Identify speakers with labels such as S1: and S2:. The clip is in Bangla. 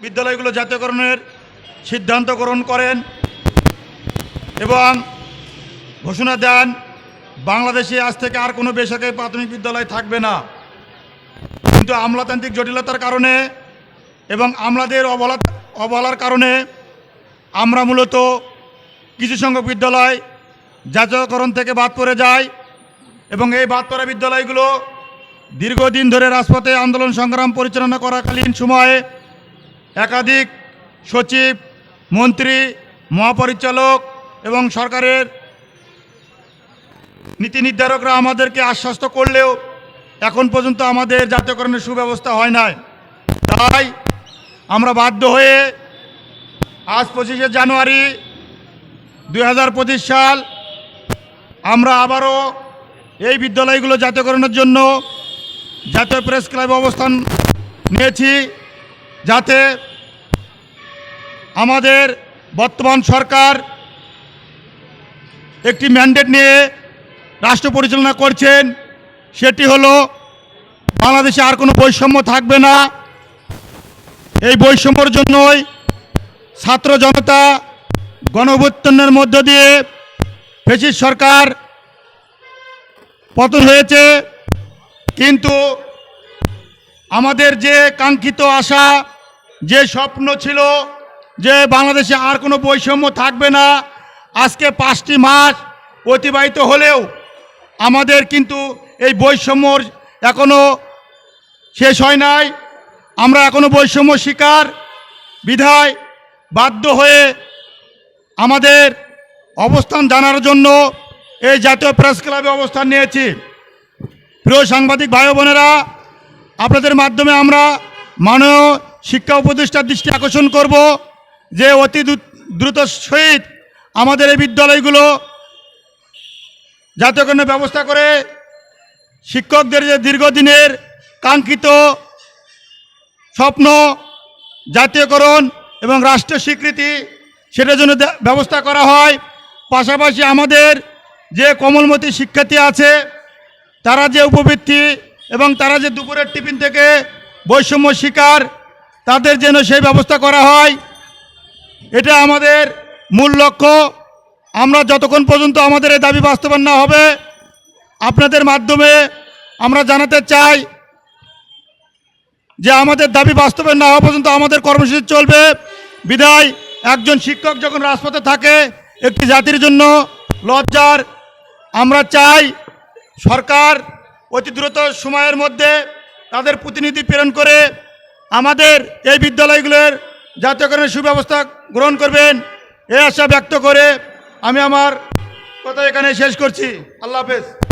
S1: বিদ্যালয়গুলো জাতীয়করণের সিদ্ধান্ত গ্রহণ করেন এবং ঘোষণা দেন, বাংলাদেশে আজ থেকে আর কোনো বেসরকারি প্রাথমিক বিদ্যালয় থাকবে না। কিন্তু আমলাতান্ত্রিক জটিলতার কারণে এবং আমলাদের অবহেলা অবহেলার কারণে আমরা মূলত কিছু সংখ্যক বিদ্যালয় জাতীয়করণ থেকে বাদ পড়ে যায় এবং এই বাদ পড়া বিদ্যালয়গুলো দীর্ঘদিন ধরে রাজপথে আন্দোলন সংগ্রাম পরিচালনা করাকালীন সময়ে একাধিক সচিব, মন্ত্রী, মহাপরিচালক এবং সরকারের নীতি নির্ধারকরা আমাদেরকে আশ্বস্ত করলেও এখন পর্যন্ত আমাদের জাতীয়করণের সুব্যবস্থা হয় নাই। তাই আমরা বাধ্য হয়ে আজ পঁচিশে জানুয়ারি দু হাজার পঁচিশ সাল আমরা আবারও এই বিদ্যালয়গুলো জাতীয়করণের জন্য জাতীয় প্রেস ক্লাবে অবস্থান নিয়েছি। যাতে আমাদের বর্তমান সরকার একটি ম্যান্ডেট নিয়ে রাষ্ট্র পরিচালনা করছেন, সেটি হলো বাংলাদেশে আর কোনো বৈষম্য থাকবে না। এই বৈষম্যর জন্যই ছাত্র জনতা গণভ্যুত্থানের মধ্য দিয়ে ফেসিস সরকার পতন হয়েছে। কিন্তু আমাদের যে কাঙ্ক্ষিত আশা যে স্বপ্ন ছিল যে বাংলাদেশে আর কোনো বৈষম্য থাকবে না, আজকে পাঁচটি মাস অতিবাহিত হলেও আমাদের কিন্তু এই বৈষম্যর এখনও শেষ হয় নাই। আমরা এখনও বৈষম্য শিকার, বিধায় বাধ্য হয়ে আমাদের অবস্থান জানার জন্য এই জাতীয় প্রেস ক্লাবে অবস্থান নিয়েছি। প্রিয় সাংবাদিক ভাই বোনেরা, আপনাদের মাধ্যমে আমরা মাননীয় শিক্ষা উপদেষ্টার দৃষ্টি আকর্ষণ করব যে অতি দ্রুত সহিত আমাদের এই বিদ্যালয়গুলো জাতীয়করণের ব্যবস্থা করে শিক্ষকদের যে দীর্ঘদিনের কাঙ্ক্ষিত স্বপ্ন, জাতীয়করণ এবং রাষ্ট্রীয় স্বীকৃতি, সেটার জন্য ব্যবস্থা করা হয়। পাশাপাশি আমাদের যে কোমলমতি শিক্ষার্থী আছে, তারা যে উপবৃত্তি এবং তারা যে দুপুরের টিফিন থেকে বৈষম্য শিকার তাদের যেন সেই ব্যবস্থা করা হয়, এটা আমাদের মূল লক্ষ্য। আমরা যতক্ষণ পর্যন্ত আমাদের এই দাবি বাস্তবায়ন না হবে, আপনাদের মাধ্যমে আমরা জানাতে চাই যে আমাদের দাবি বাস্তবায়ন না হওয়া পর্যন্ত আমাদের কর্মসূচি চলবে। বিদায় একজন শিক্ষক যখন রাজপথে থাকে একটি জাতির জন্য লজ্জার, আমরা চাই সরকার অতি দ্রুত সময়ের মধ্যে তাদের প্রতিনিধি প্রেরণ করে আমাদের এই বিদ্যালয়গুলোর জাতীয়করণের সুব্যবস্থা গ্রহণ করবেন। এ আশা ব্যক্ত করে আমি আমার কথা এখানে শেষ করছি। আল্লাহ হাফেজ।